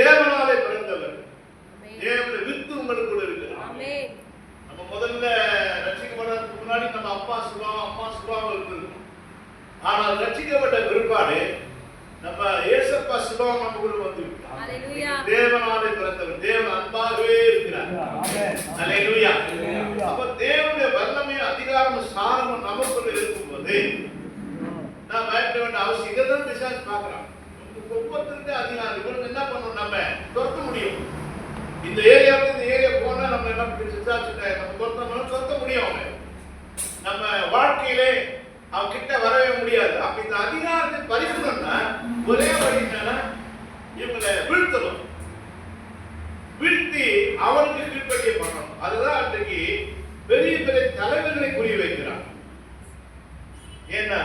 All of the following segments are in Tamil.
தேவனாலே பிறந்தவர். தேவனுடைய வித்து உங்களுக்குள்ள ஆமென். நம்ம முதல்ல ரட்சிக்கப்படுறதுக்கு முன்னாடி நம்ம அப்பா சுபாவம் அம்மா சுபாவம் இருந்திருக்கும். ஆனால் ரட்சிக்கப்பட்ட பிற்பாடு நம்ம ஏசப்பா சுபாவம் நமக்குள்ள வந்து ஹalleluya. தேவனாலே பிறந்தவர். தேவன் அன்பாகவே இருக்கிறார். அல்லேலூயா அப்ப தேவனுடைய வல்லமையும் அதிகாரமும் சாரமும் நமக்குள்ள இருக்கும்போது நான் பயப்பட வேண்டிய அவசியம் இதை தான் பிசாசு பார்க்குறான் அதிகாரம் இவனுக்கு என்ன பண்ணணும் நம்ம? துரத்த முடியும். இந்த ஏரியாவுக்கு இந்த ஏரியா போனா நம்ம என்ன பிசாசுட்ட நம்ம துரத்தணும் துரத்த முடியும் அவன் நம்ம வாழ்க்கையிலே அவன் கிட்ட வரவே முடியாது. அப்ப இந்த அதிகாரத்தை பறிக்கணும்னா ஒரே வழி என்னன்னா இவங்களை வீழ்த்தணும். வீழ்த்தி அவனுக்கு கீழ்ப்படிய பண்ணணும் அதுதான் அன்றைக்கு பெரிய பெரிய தலைவர்களை குறி வைக்கிறான் ஏன்னா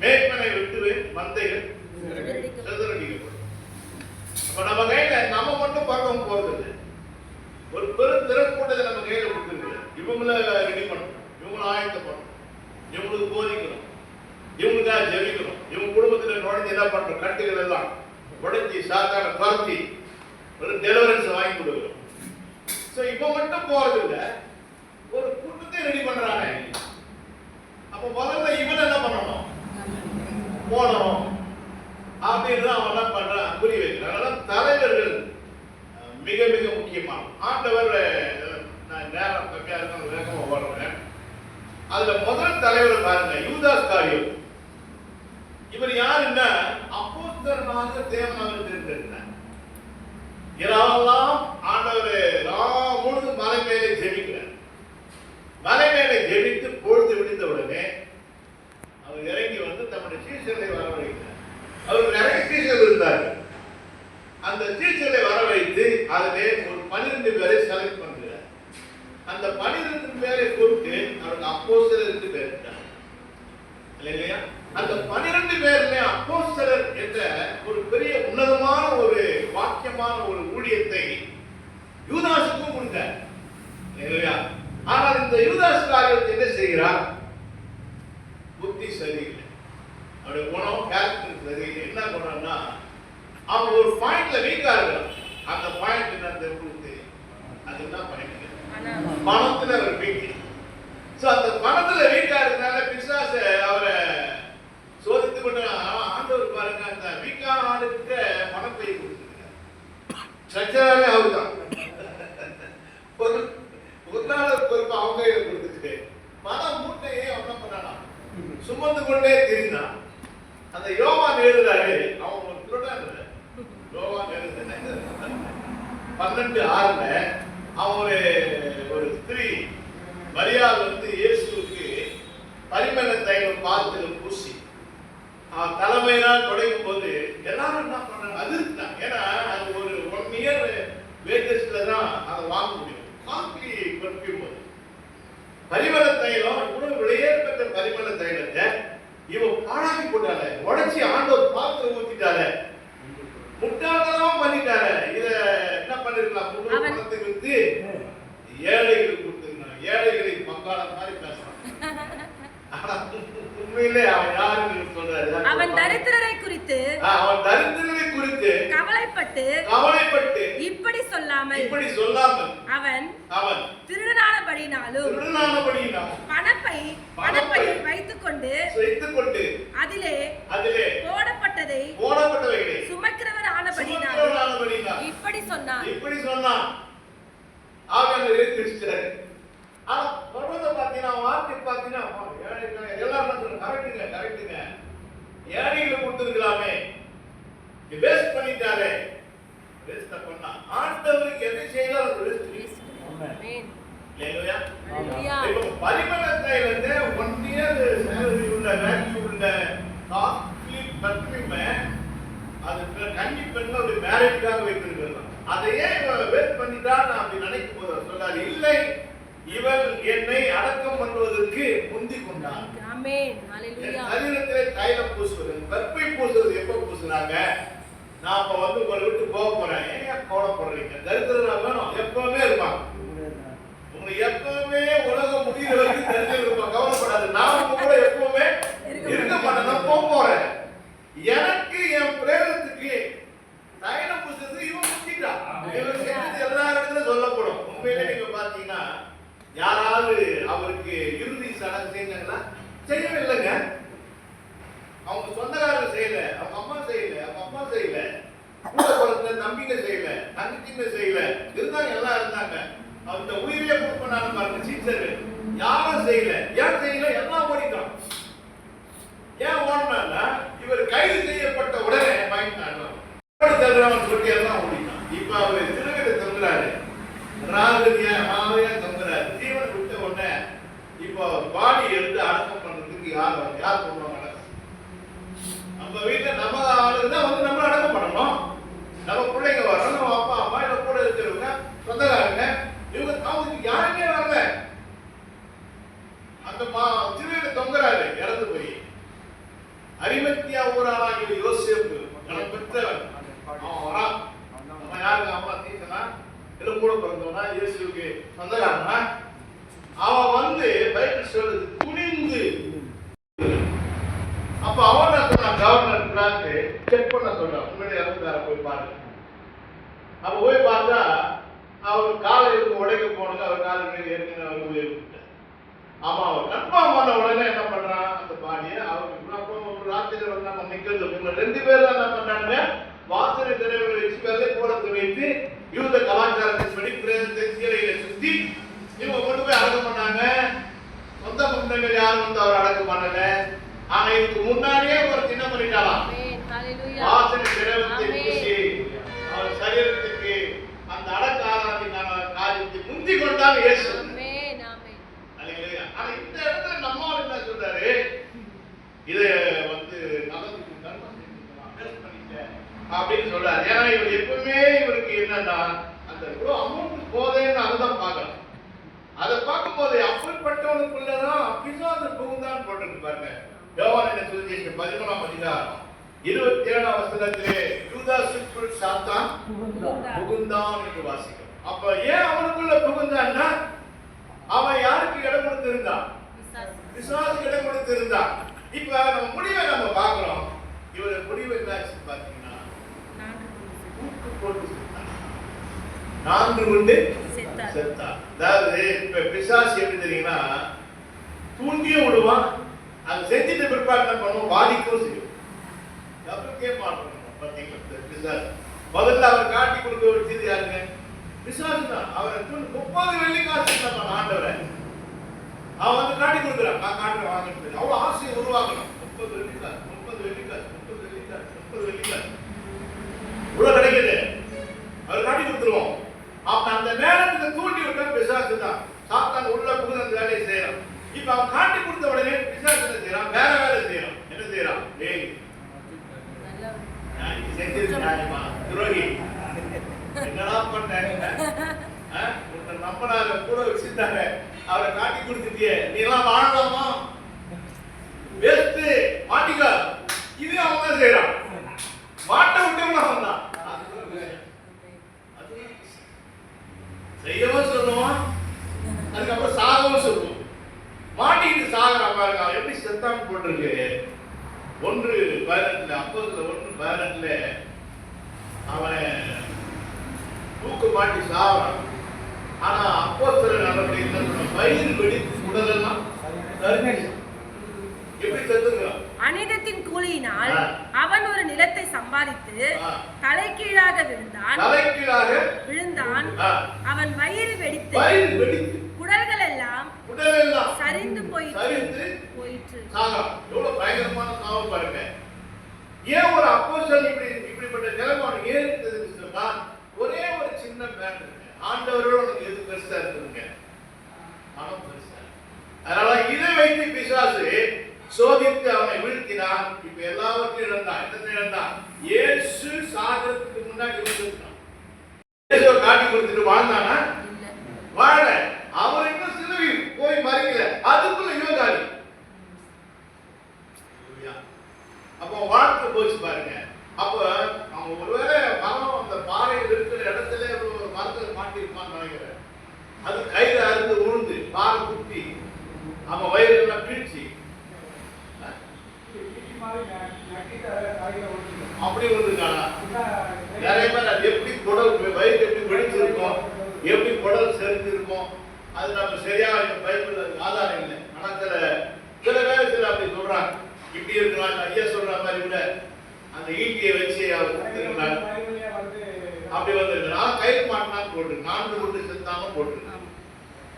மேய்ப்பனை விட்டு மந்தைகள் சிதறடிக்கப்படும் அப்ப நம்ம கையில நம்ம மட்டும் பார்க்கவும் போறது இல்லை ஒரு பெரும் திறக்கூட்டத்தை நம்ம கையில கொடுத்துருக்கு இவங்கள ரெடி பண்ணணும் இவங்கள ஆயத்தம் பண்ணணும் இவங்களுக்கு போதிக்கணும் இவங்களுக்காக ஜெபிக்கணும் இவங்க குடும்பத்துல நுழைஞ்சு என்ன பண்றோம் கட்டுகள் எல்லாம் உடைச்சி சாத்தான துரத்தி ஒரு டெலிவரன்ஸ் வாங்கி கொடுக்குறோம் ஸோ இப்போ மட்டும் போறது இல்ல ஒரு கூட்டத்தை ரெடி பண்றாங்க அப்போ முதல்ல இவன் என்ன பண்ணணும் போனோம் அப்படின்னு அவன் என்ன பண்றான் புரிய வைக்கிறான் அதனால தலைவர்கள் மிக மிக முக்கியமான ஆண்டவர் நான் நேரம் கம்மியா இருக்கும் வேகமா ஓடுறேன். அதுல முதல் தலைவர் பாருங்க யூதாஸ் காரியம். இவர் யாருன்னா அப்போஸ்தலனாக தேவனாக தெரிந்திருந்தார் எல்லாம் ஆண்டவர் ராம் முழுது மலை மேலே ஜெபிக்கிறார். மலை மேலே ஜெபித்து பொழுது விடிந்த உடனே அவர் இறங்கி வந்து தம்முடைய சீசர்களை வரவழைக்கிறார் அவர் நிறைய சீசர் இருந்தார்கள். அந்த சீசர்களை வரவழைத்து அதிலே ஒரு பன்னிரெண்டு பேரை செலக்ட் பண்ணுகிறார் அந்த பன்னிரெண்டு பேரை குறித்து அவருக்கு அப்போஸ்தலருக்கு பேர் இருந்தார். இல்லையா அந்த பனிரெண்டு பேர்ல அப்போஸ்தலர் என்ற ஒரு பெரிய உன்னதமான ஒரு வாக்கியமான ஒரு ஊழியத்தை யூதாசுக்கும் உண்டார் இல்லையா ஆனால் இந்த யூதாஸ் காரியத்தை என்ன செய்கிறார்? புத்தி சரியில்லை. அவருடைய குணம் கேரக்டர் சரியில்லை. என்ன குணம்னா அவன் ஒரு பாயிண்ட்ல வீக்கா இருக்கிறான் அந்த பாயிண்ட் என்ன உங்களுக்கு தெரியும் அது என்ன பாயிண்ட் பணம் பணத்துல அவர் வீக் சோ அந்த பணத்துல வீக்கா இருக்கனால பிசாச அவரை சோதித்து கொண்டு ஆண்டவர் பாருங்க அந்த வீக்கான ஆளுக்கிட்ட பணத்தை கொடுத்துருக்காரு ஸ்ட்ரக்சராகவே அவர்தான். ஒரு பொருளாளர் பொறுப்பு அவங்க கையில கொடுத்துட்டு பண மூட்டையே அவன் என்ன பண்ணானா சுமந்து கொண்டே தெரிந்தான் அந்த யோவான் எழுதுறாரு அவன் ஒரு திருடன் இல்ல. யோவான் எழுதுறாரு பன்னெண்டு ஆறுல அவன் ஒரு ஒரு ஸ்திரீ மரியாதை வந்து இயேசுவுக்கு பரிமள தைலம் பார்த்து பூசி அவன் தலைமையினால் தொடங்கும் போது எல்லாரும் என்ன பண்ணாங்க அதிர்த்தாங்க ஏன்னா அது ஒரு ஒன் இயர் வேட்டஸ்ட்ல தான் அதை வாங்க முடியும். காப்பி பர்ஃபியூம் அது பரிமள தைலம் உணவு விலையே பெற்ற பரிமள தைலத்தை இவன் பாழாக்கி போட்டால உடச்சி ஆண்டவர் பார்த்து ஊத்திட்டால முட்டாள்தனமா பண்ணிட்டாரு இதை முழு அவன் பணத்தை வித்து ஏழைகளுக்கு கொடுத்துருந்தான் ஏழைகளை பங்காளம் மாதிரி பேசுறான். ஆனா உண்மையிலே அவன் யாருன்னு சொல்றாரு? அவன் தரித்திரரை குறித்து அவன் தரித்திரனை குறித்து கவலைப்பட்டு கவலைப்பட்டு இப்படி சொல்லாமல் இப்படி சொல்லாமல் அவன் அவன் திருடனானபடினாலும் திருடனானபடியினால் பணப்பை பணப்பை வைத்துக்கொண்டு வைத்துக் கொண்டு அதிலே அதிலே சொன்னார் இல்லை. இவள் என்னை அடக்கம் பண்ணுவதற்கு முந்தி கொண்டான் சரீரத்தில் தைலம் பூசுவது கற்பை பூசுவது எப்போ பூசுனாங்க? நான் இப்போ வந்து உங்களை விட்டு போக போறேன். ஏன் கோடப்படுறீங்க தரித்திரனா வேணும் எப்பவுமே இருப்பாங்க. உங்களை எப்பவுமே உலகம் முடிகிற வரைக்கும் தெரிஞ்சு இருப்பாங்க. கவலைப்படாது. நான் கூட எப்பவுமே இருக்க மாட்டேன். நான் போக போறேன். எனக்கு என் பிரேதத்துக்கு நயன புஸ்தகத்துக்கு இவன் முடிஞ்சிட்டான் இவன் செஞ்சது எல்லா இடத்துலயும் சொல்லப்படும். உண்மையிலே நீங்க பாத்தீங்கன்னா யாராவது அவருக்கு இறுதி சடங்கு செஞ்சாங்கன்னா செய்யவே இல்லைங்க அவங்க சொந்தக்காரங்க செய்யல அவங்க அம்மா செய்யல அவங்க அப்பா செய்யல கூட பிறந்த தம்பிங்க செய்யல தங்கச்சிங்க செய்யல. இருந்தாங்க எல்லாம் இருந்தாங்க. அந்த உயிரிலே கொடுப்பனாலும் பாருங்க சீச்சர் யாரும் செய்யல. ஏன் எல்லாம் ஓடிட்டான். இப்ப அவர் திருவிழா தங்குறாரு. ராகதியா மாவையா தங்குறாரு. ஜீவனை விட்ட உடனே இப்போ பாடி எடுத்து அடக்கம் பண்றதுக்கு யார் வர- யார் பண்ணுவாங்க நம்ம வீட்டுல நம்ம ஆளுதான் வந்து நம்ம அடக்கம் பண்ணணும்? நம்ம பிள்ளைங்க வரணும் நம்ம அப்பா அம்மா இல்ல கூட இருக்கிறவங்க சொந்தக்காரங்க இவங்க அவங்களுக்கு யாருமே வரல. அந்த மா திருவிழா தொங்குறாரு இறந்து போய் அரிமத்தியா ஊரானாகிய யோசேப்பு கணம் பெற்றவன் அவன் வரான் நம்ம யாருக்கு அம்மா தீசனா இல்ல கூட பிறந்தவனா இயேசுக்கு சொந்தக்காரனா அவன் வந்து பைபிள் சொல்லுது துணிந்து அப்ப அவன் சொன்னான்? கவர்னர் பிளான்ட்டு செக் பண்ண சொல்றான். முன்னாடி இறந்துட்டார போய் பாருங்க. அப்ப போய் பார்த்தா அவர் காலை இருக்கு உடைக்க போனது அவர் காலை மேலே ஏற்கனவே அவர் உயர்த்திட்டார் ஆமா அவர் கன்ஃபார்ம் பண்ண உடனே என்ன பண்றான்? அந்த பாடியை அவருக்கு அப்போ ஒரு ராத்திரி வந்து நம்ம நிக்கிறது. இவங்க ரெண்டு பேரும் என்ன பண்றாங்க வாசனை திரைகளை வச்சு வெள்ளை போடத்தை வைத்து யூத கலாச்சாரத்தை பிரேதத்தை சீலையில சுத்தி இவங்க கொண்டு போய் அடக்கம் பண்ணாங்க பந்தங்கள் யாரும் வந்து அவர் அடக்கம் பண்ணல? ஆனா இதுக்கு முன்னாடியே ஒரு சின்ன பண்ணிட்டாலாம் வாசனை திரவத்தை. பூசி அவர் சரீரத்துக்கு அந்த அடக்க ஆராதனைக்கான காரியத்தை முந்தி கொண்டால் இயேசு. ஆனா இந்த இடத்துல நம்மால் என்ன சொல்றாரு? இத வந்து பண்ணிட்ட அப்படின்னு சொல்றாரு. ஏன்னா இவர் எப்பவுமே இவருக்கு என்னன்னா அந்த அமௌண்ட் போதேன்னு அதுதான் பார்க்கணும். அப்படிப்பட்டவனுக்குள்ளதான் பிசாசு புகுந்தான் போட்டிருக்கு பாருங்க. யோவான் என்ன சொல்லி பதிமூணாம் அதிகாரம் இருபத்தி ஏழாம் வசனத்திலே யூதாசுக்குள் சாத்தான் புகுந்தான். என்று வாசிக்கிறோம். அப்ப ஏன் அவனுக்குள்ள புகுந்தான்னா அவன் யாருக்கு இடம் கொடுத்திருந்தான் பிசாசு. விசுவாசுக்கு இடம் கொடுத்திருந்தான். இப்ப நம்ம முடிவை நம்ம பார்க்கிறோம். இவர முடிவு என்னாச்சு பாத்தீங்கன்னா. நான்கு உண்டு. செத்தான் அதாவது இப்ப பிசாசு எப்படி தெரியுங்கன்னா தூண்டியும் விடுவான் அது செஞ்சுட்டு பிற்பாடு என்ன பண்ணுவோம் பாதிக்கவும் செய்யும். எவருக்கே கேட்பான் பாத்தீங்களா? இந்த பிசாசு. முதல்ல அவர் காட்டி கொடுக்க வேண்டியது யாருங்க? பிசாசு தான். அவரை தூண்டு முப்பது வெள்ளி காசு நம்ம ஆண்டவரை. அவன் வந்து காட்டி கொடுக்குறான். நான் காட்டுறேன் வாங்கிட்டு அவ்வளவு ஆசையை உருவாக்கணும். முப்பது வெள்ளிக்காசு முப்பது வெள்ளிக்காசு முப்பது வெள்ளிக்காசு முப்பது வெள்ளிக்காசு இவ்வளவு கிடைக்குது அவர் காட்டி கொடுத்துருவோம். அப்ப அந்த நேரத்துக்கு தூண்டி விட்டா பிசாசு தான். சாத்தான் உள்ள புகுந்து அந்த வேலையை செய்யறான். இப்ப அவன் காட்டி கொடுத்த உடனே பிசாசு என்ன செய்யறான்? வேற வேலை செய்யறான். என்ன செய்யறான்? டேய் நல்லவர். நான் செஞ்சது நியாயமா? துரோகி. என்னடா பண்ண? ஆ? உன்னை நம்பினாரு கூட வச்சிருந்தாரு அவரை காட்டி கொடுத்துட்டியே. நீ எல்லாம் வாழலாமா? வேஸ்ட் மாட்டிக்க. இது அவன் தான் செய்யறான். மாட்ட விட்டவங்க அவன் தான் செய்யவும் சொல்லுவான் அதுக்கப்புறம் சாகவும் சொல்லுவோம் மாட்டிக்கிட்டு சாகுறான் பாருங்க அவன் எப்படி செத்தான் போட்டிருக்கு ஒன்று பதினெட்டுல அப்போதுல ஒன்று பதினெட்டுல அவன் தூக்கு மாட்டி சாவறான் ஆனா அப்போ சில நடவடிக்கை என்ன? வயிறு வெடித்து உடலெல்லாம். எப்படி அனிதத்தின் கூலியினால். அவன் ஒரு நிலத்தை சம்பாதித்து. தலைகீழாக விழுந்தான் விழுந்தான் அவன் வயிறு வெடித்து எல்லாம் உடலெல்லாம் சரிந்து போயிற்று. சரிந்து எவ்வளவு பயங்கரமான சாவு பாருங்க. ஏன் ஒரு அப்போஸ்தலன் இப்படி இப்படிப்பட்ட நிலைமை அவனுக்கு ஏன் இருந்ததுன்னு சொன்னா ஒரே ஒரு சின்ன பேண்ட் இருக்கு. ஆண்டவரோட உனக்கு எது பெருசா இருக்குதுங்க? மனம் பெருசா. அதனால இதை வைத்து பிசாசு சோதித்து அவனை வீழ்த்தினான். இப்ப எல்லாவற்றையும் இழந்தான். என்னத்தை இழந்தான்? இயேசு சாகிறதுக்கு முன்னாடி இருந்திருக்கான் காட்டி கொடுத்துட்டு வாழ்ந்தானா? வாழ அவர் இன்னும் சிலுவை போய் மறிக்கல அதுக்குள்ள யோகாரி அப்போ வாழ்க்கை போச்சு பாருங்க அப்போ அவன் ஒருவேளை மரம் அந்த பாறையில் இருக்கிற இடத்துல ஒரு மரத்துல மாட்டிருப்பான்னு நினைக்கிறேன் அது கையில அறுந்து உழுந்து பாறை குத்தி அவன் வயிறு எல்லாம் கிழிச்சு அப்படி விழுந்துட்டானா நிறைய பேர் அது எப்படி குடல் வயிறு எப்படி வெடிச்சிருக்கும் எப்படி குடல் செறிஞ்சிருக்கும் அது நம்ம சரியா பைபிள் ஆதாரம் இல்லை ஆனா சில சில பேர் சில அப்படி சொல்றாங்க இப்படி இருக்கலாம் ஐயா சொல்ற மாதிரி கூட அந்த ஈட்டியை வச்சு அவர் கொடுத்துருக்கலாம் அப்படி வந்திருக்கிறார் கயிறு மாட்டினான்னு போட்டு நான்கு கொண்டு செத்தாம போட்டு.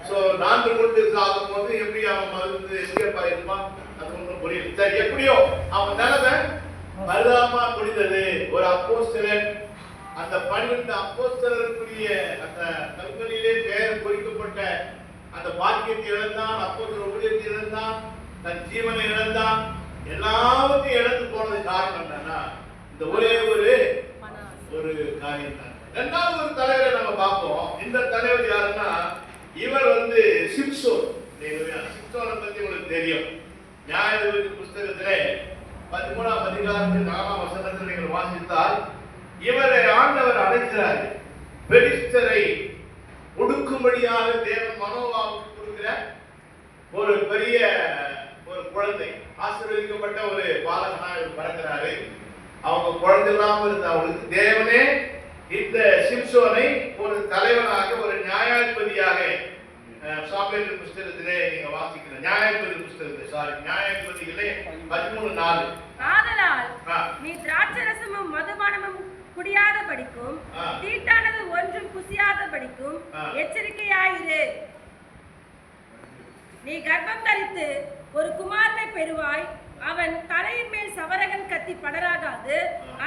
ஸோ நான்கு கொண்டு சாகும் போது எப்படி அவன் மருந்து எஸ்கேப் ஆயிருப்பான் அது ஒன்றும் புரியல. சரி எப்படியோ அவன் நிலைமை பரிதாபமா முடிந்தது. ஒரு அப்போஸ்தலன் அந்த பன்னிரண்டு அப்போஸ்தலருக்குரிய அந்த கல்களிலே பெயர் குறிக்கப்பட்ட அந்த பாக்கியத்தை இழந்தான் அப்போஸ்தல ஊழியத்தை இழந்தான் தன் ஜீவனை இழந்தான். எல்லாவற்றையும் இழந்து போனது காரணம் என்னன்னா இந்த ஒரே ஒரு ஒரு காரியம் தான் இரண்டாவது ஒரு தலைவரை நம்ம பார்ப்போம். இந்த தலைவர் யாருன்னா இவர் வந்து சிம்சோன் சிம்சோனை பத்தி உங்களுக்கு தெரியும். நியாயாதிபதி புஸ்தகத்திலே பதிமூணாம் அதிகாரத்தில் நாலாம் வசனத்தில் நீங்கள் வாசித்தால் இவரை ஆண்டவர் அழைக்கிறார் பெலிஸ்தரை ஒடுக்கும்படியாக தேவன் மனோவாவுக்கு கொடுக்கிற ஒரு பெரிய ஒரு குழந்தை. ஆசீர்வதிக்கப்பட்ட ஒரு பாலகனா பிறக்கிறாரு அவங்க குழந்தை இல்லாம இருந்த அவங்களுக்கு தேவனே இந்த சிம்சோனை ஒரு தலைவனாக ஒரு நியாயாதிபதியாக சாமுவேல் புஸ்தகத்திலே நீங்க வாசிக்கிற நியாயாதிபதி புஸ்தகத்தில் சாரி நியாயாதிபதிகளே பதிமூணு நாலு ஆதலால். நீ திராட்சரசமும் மதுபானமும் குடியாத படிக்கும். தீட்டானது ஒன்றும் குசியாத படிக்கும். எச்சரிக்கையாயிரு நீ கர்ப்பம் தரித்து ஒரு குமாரனை பெறுவாய். அவன் தலையின் மேல் சவரகன் கத்தி படராகாது.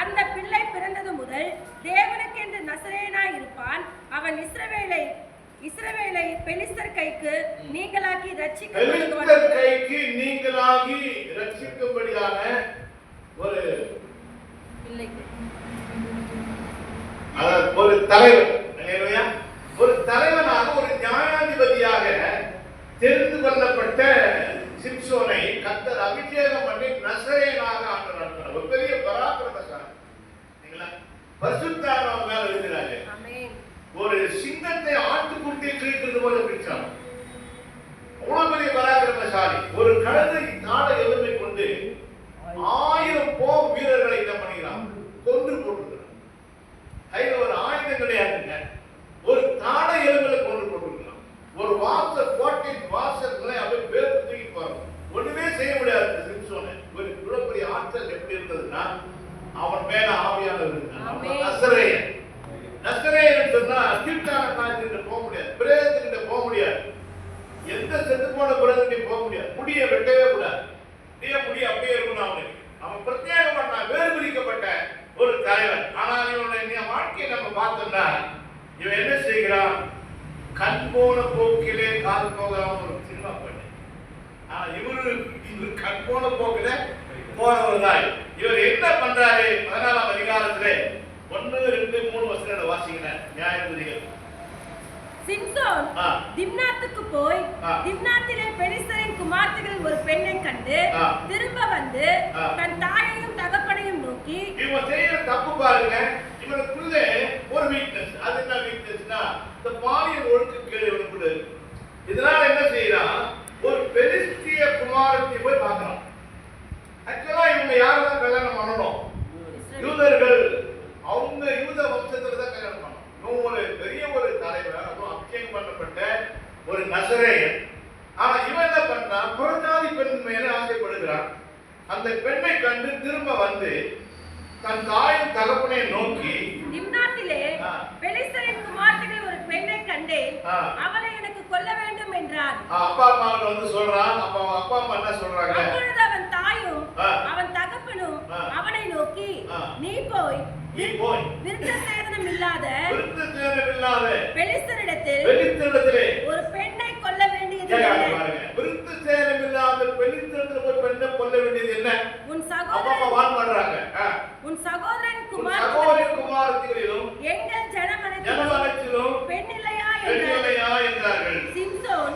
அந்த பிள்ளை பிறந்தது முதல் தேவனுக்கென்று நசரேனாய் இருப்பான். அவன் இஸ்ரவேலை இஸ்ரவேலை பெலிஸ்தர் கைக்கு பெலிஸ்தர் ரட்சிக்கப்படுவான் கைக்கு நீங்களாகி ரட்சிக்கும்படியான ஒரு ஒரு அல்லேலூயா. ஒரு தலைவனாக ஒரு நியாயாதிபதியாக தெரிந்து கொள்ளப்பட்ட சிம்சோனை கத்தர் அபிஷேகம் பண்ணி நசரேனாக ஆண்டு ஒரு பெரிய பராக்கிரமசாலி சரிங்களா? பரிசுத்தானவன் மேல இருக்கிறாரு ஆமென். ஒரு சிங்கத்தை ஆட்டுக்குட்டியை கிழிக்கிறது போல பிடிச்சான் அவ்வளவு பெரிய பராக்கிரமசாலி. ஒரு கழுதை நாட எதிர்மை கொண்டு ஆயிரம் போர் வீரர்களை என்ன பண்ணிக்கிறான் கொன்று போட்டுக்கிறான் கையில ஒரு ஆயுதம் கிடையாதுங்க ஒரு தாட எலும்புல கொண்டு போட்டுக்கிறான் ஒரு வாசல் கோட்டை வாசல்களை அப்படியே பேர் தூக்கி போறான் ஒண்ணுமே செய்ய முடியாது இந்த சிம்சோனை ஒரு இவ்வளவு பெரிய ஆற்றல் எப்படி இருந்ததுன்னா அவன் மேல ஆவியானவர் இருந்தான் அவன் ஆமென். நசரேயன். நசரேயன் சொன்னா கீழ்த்தான காலத்துக்கிட்ட போக முடியாது. பிரேதத்துக்கிட்ட போக முடியாது. எந்த செத்து போன பிரேதத்தையும் போக முடியாது. முடிய வெட்டவே கூடாது. முடிய முடிய அப்படியே இருக்கணும் அவனுக்கு அவன் பிரத்யேகப்பட்ட வேறு பிரிக்கப்பட்ட ஒரு தலைவன். ஆனால் இவனுடைய வாழ்க்கையை நம்ம பார்த்தோம்னா இவன் என்ன செய்கிறான்? கண் போன போக்கிலே கால் போகாம ஒரு சினிமா பண்ணு ஆனா இவரு இவர் கண் போன போக்கில போனவர் தான் இவர் என்ன பண்றாரு? பதினாலாம் அதிகாரத்திலே ஒன்னு ரெண்டு மூணு வருஷம் வாசிக்கிறேன் நியாயபதிகள் சிம்சோன். திம்னாத்துக்கு போய். திம்னாத்திலே பெலிஸ்தரின் குமார்த்திகள் ஒரு பெண்ணை கண்டு. திரும்ப வந்து. தன் தாயையும் தகப்பனையும் நோக்கி இவன் செய்யற தப்பு பாருங்க இவனுக்குள்ளே ஒரு வீக்னஸ் அது என்ன வீக்னஸ்னா இந்த பாலியல் ஒழுக்க கேள்வி இருக்கு இதனால என்ன செய்யறான் ஒரு பெலிஸ்திய குமாரத்தை போய் பார்க்கறான் ஆக்சுவலா இவங்க யாரெல்லாம் கல்யாணம் பண்ணணும் யூதர்கள் அவங்க யூத வம்சத்துல தான் கல்யாணம் பண்ணணும். இவன் ஒரு பெரிய ஒரு தலைவர் அதுவும் அபிஷேகம் பண்ணப்பட்ட ஒரு நசரேயன். ஆனா இவன் என்ன பண்றான் புறஜாதி பெண் மேல ஆசைப்படுகிறான். அந்த பெண்ணை கண்டு திரும்ப வந்து தன் தாயும் தகப்பனை நோக்கி ஆ. பெலிஸ்தரின் குமார்த்திகள் ஒரு பெண்ணை கண்டேன். அவளை எனக்கு கொல்ல வேண்டும் என்றான். ஆ, அப்பா அம்மா வந்து சொல்றான். அப்ப அப்பா அம்மா என்ன சொல்றாங்க? அப்பொழுது அவன் தாயும். அவன் தகப்பனும். அவனை நோக்கி நீ போய் விருத்த சேதனம் இல்லாத விருத்த சேதனம் இல்லாத பெலிஸ்தரிடத்தில் வெளித்திடத்திலே ஒரு பெண்ணை கொல்ல வேண்டியது விருத்த சேதனம் இல்லாத வெளித்திடத்துல போய் பெண்ணை கொல்ல வேண்டியது என்ன? உன் சகோதரன் வான் பண்றாங்க ஆ. உன் சகோதரன் குமார் சகோதரி குமாரத்திகளிலும் எங்கள் ஜனமனத்திலும் ஜனவனத்திலும் பெண் இல்லையா என்றார்கள். சிம்சோன்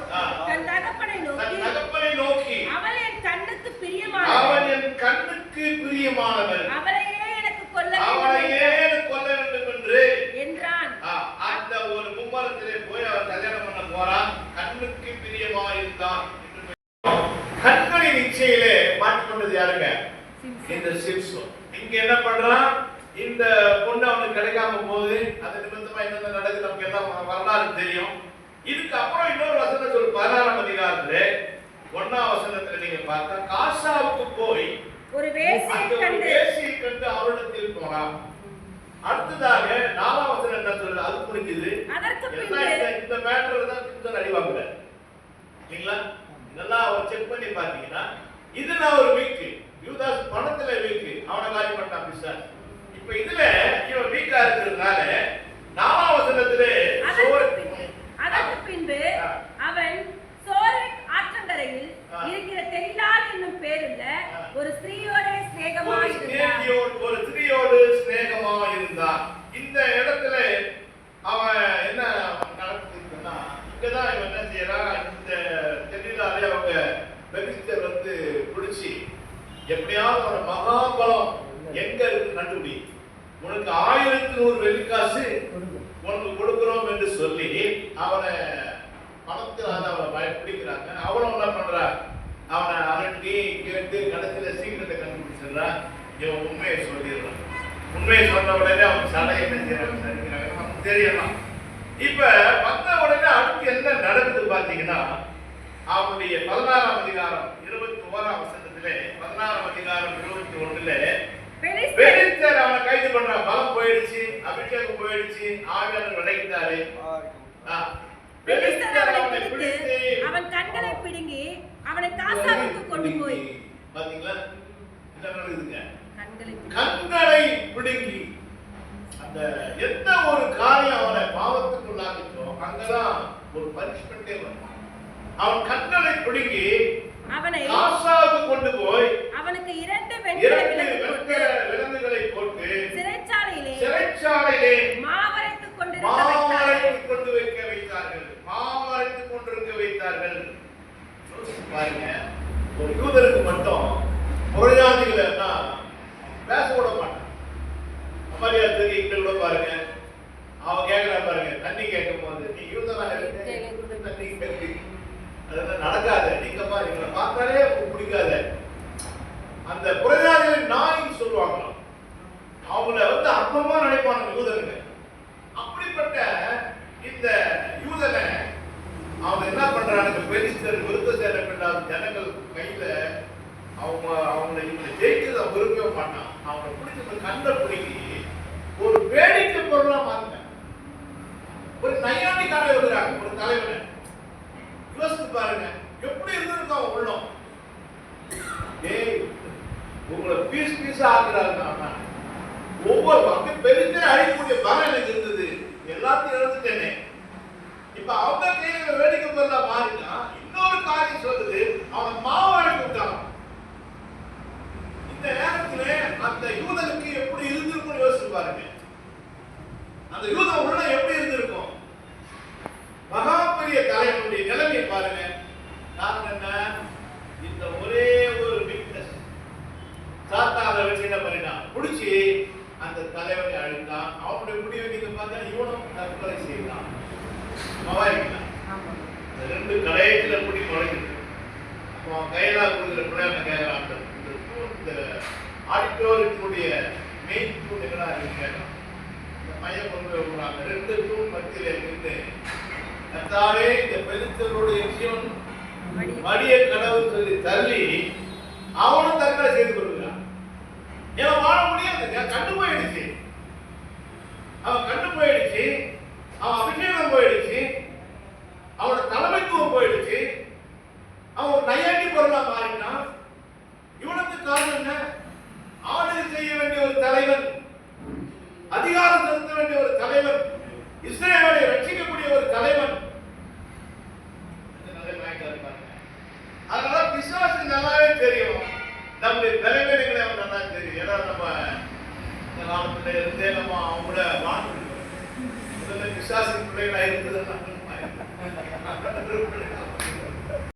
அடுத்ததாக நாலாம் வசனம் என்ன சொல்றது அது முடிஞ்சது இந்த மேட்டர் தான் திருத்தன் அடிவாங்கல இல்லைங்களா? இதெல்லாம் அவர் செக் பண்ணி பார்த்தீங்கன்னா இதுல ஒரு வீக்கு யூதாஸ் பணத்துல வீக்கு அவனை காலி பண்ணான் பிசாஸ். இப்ப இதுல இவன் வீக்கா இருக்கிறதுனால நாலாம் வசனத்திலே அதற்கு பின்பு இருக்கிற தெல்லால் என்னும் பேருல ஒரு ஸ்திரீயோட ஸ்நேகமா இருந்தார். ஒரு ஸ்திரீயோடு ஸ்நேகமா இருந்தார். இந்த இடத்துல அவன் என்ன நடக்குதுன்னா இங்கதான் இவன் என்ன செய்யறான் இந்த பாருங்க. ஒரு யூதருக்கு மட்டும் புகழாதிகளா பேச விட மாட்டான். அமரியாத்துக்கு இங்கிட்ட கூட பாருங்க. அவன் கேட்கற பாருங்க தண்ணி கேட்கும் போது நீ யூதனா இருக்கு தண்ணி கேட்கு அதெல்லாம் நடக்காது. நீங்க பாருங்க பார்த்தாலே பிடிக்காத. அந்த புரஜாதிகள் நாயின்னு சொல்லுவாங்களாம். அவங்கள வந்து அற்பமா நினைப்பாங்க யூதனுங்க அப்படிப்பட்ட இந்த யூதனை அவன் என்ன பண்றானுங்க? பெரிசர் விருத்த சேரப்படாத ஜனங்கள் கையில அவங்க அவங்க இவங்க ஜெயிக்கிறத விரும்பவே மாட்டான். அவனை பிடிச்ச கண்ணை பிடிக்கி கையால் கொடுக்கிற கேட்கலாம் இந்த ஆடிட்டோரியத்தினுடைய மெயின் தூண் என்னடா கேட்கலாம் இந்த மையம் கொண்டு போகிறாங்க ரெண்டு தூண் மத்தியில் இருந்து கத்தாவே இந்த பெருத்தனுடைய ஜீவன் மடிய கடவுள் சொல்லி தள்ளி அவனும் தற்கொலை செய்து கொள்கிறான். ஏன்னா வாழ முடியாது. கண்டு போயிடுச்சு